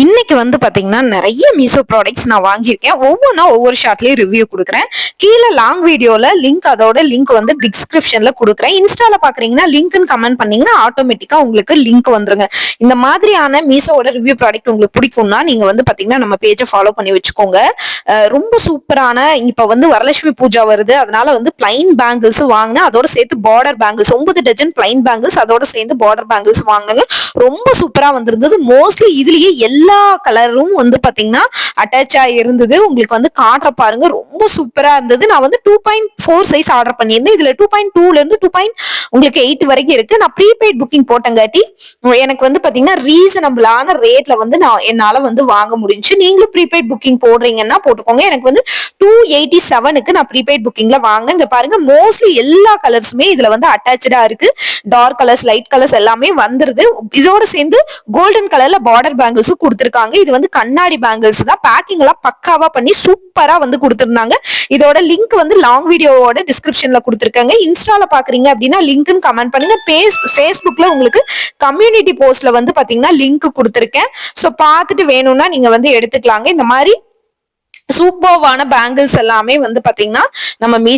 இன்னைக்கு வந்து பாத்தீங்கன்னா நிறைய மீஷோ ப்ராடக்ட்ஸ் நான் வாங்கியிருக்கேன். ஒவ்வொன்றா ஒவ்வொரு ஷார்ட்லயும் ரிவ்யூ கொடுக்குறேன். கீழே லாங் வீடியோல லிங்க் அதோட லிங்க் வந்து டிஸ்கிரிப்ஷன்ல கொடுக்குறேன். இன்ஸ்டால பாக்குறீங்கன்னா லிங்க்னு கமெண்ட் பண்ணீங்கன்னா ஆட்டோமேட்டிக்கா உங்களுக்கு லிங்க் வந்துருங்க. இந்த மாதிரியான மீஷோவோட ரிவ்யூ ப்ராடக்ட் உங்களுக்கு பிடிக்கும்னா நீங்க வந்து பாத்தீங்கன்னா நம்ம பேஜை ஃபாலோ பண்ணி வச்சுக்கோங்க. ரொம்ப சூப்பரான இப்ப வந்து வரலட்சுமி பூஜா வருது. அதனால வந்து பிளைன் பேங்கிள்ஸ் வாங்கினேன் அதோட சேர்த்து பார்டர் பேங்கிள்ஸ் ஒன்பது டஜன் பிளைன் பேங்கிள்ஸ் அதோட சேர்ந்து பார்டர் பேங்கிள்ஸ் வாங்குங்க. ரொம்ப சூப்பரா வந்திருந்தது. மோஸ்ட்லி இதுலயே எல்லா கலரும் வந்து பாத்தீங்கன்னா அட்டாச் ஆகி இருந்தது. உங்களுக்கு வந்து காட்டுற பாருங்க ரொம்ப சூப்பரா இருந்தது. நான் வந்து two point four size order பண்ணியிருந்தேன். இதுல டூ பாயிண்ட் டூல இருந்து டூ பாயிண்ட் உங்களுக்கு எயிட் வரைக்கும் இருக்கு. நான் ப்ரீபெய்ட் புக்கிங் போட்டங்காட்டி எனக்கு வந்து பாத்தீங்கன்னா ரீசனபிளான ரேட்ல வந்து நான் என்னால வந்து வாங்க முடிஞ்சுச்சு. நீங்களும் ப்ரீபெய்ட் புக்கிங் போடுறீங்கன்னா போட்டுக்கோங்க. எனக்கு வந்து டூ எயிட்டி செவனுக்கு நான் ப்ரீபெய்ட் புக்கிங்ல வாங்க இங்க பாருங்க மோஸ்ட்லி எல்லா கலர்ஸுமே இதுல வந்து அட்டாச்சா இருக்கு. டார்க் கலர்ஸ் லைட் கலர்ஸ் எல்லாமே வந்துருது. இதோட சேர்ந்து கோல்டன் கலர்ல பார்டர் பேங்கிள்ஸும் கொடுத்துருக்காங்க. இது வந்து கண்ணாடி பேங்கிள்ஸ் தான். பேக்கிங் எல்லாம் பக்காவா பண்ணி சூப்பரா வந்து கொடுத்துருந்தாங்க. இதோட லிங்க் வந்து லாங் வீடியோவோட டிஸ்கிரிப்ஷன்ல கொடுத்துருக்காங்க. இன்ஸ்டால பாக்குறீங்க அப்படின்னா லிங்க்னு கமெண்ட் பண்ணுங்க. பேஸ் ஃபேஸ்புக்ல உங்களுக்கு கம்யூனிட்டி போஸ்ட்ல வந்து பாத்தீங்கன்னா லிங்க் கொடுத்துருக்கேன். ஸோ பார்த்துட்டு வேணும்னா நீங்க வந்து எடுத்துக்கலாங்க. இந்த மாதிரி சூப்பர்வான பேங்கிள்ஸ் எல்லாமே வந்து பாத்தீங்கன்னா நம்ம மீ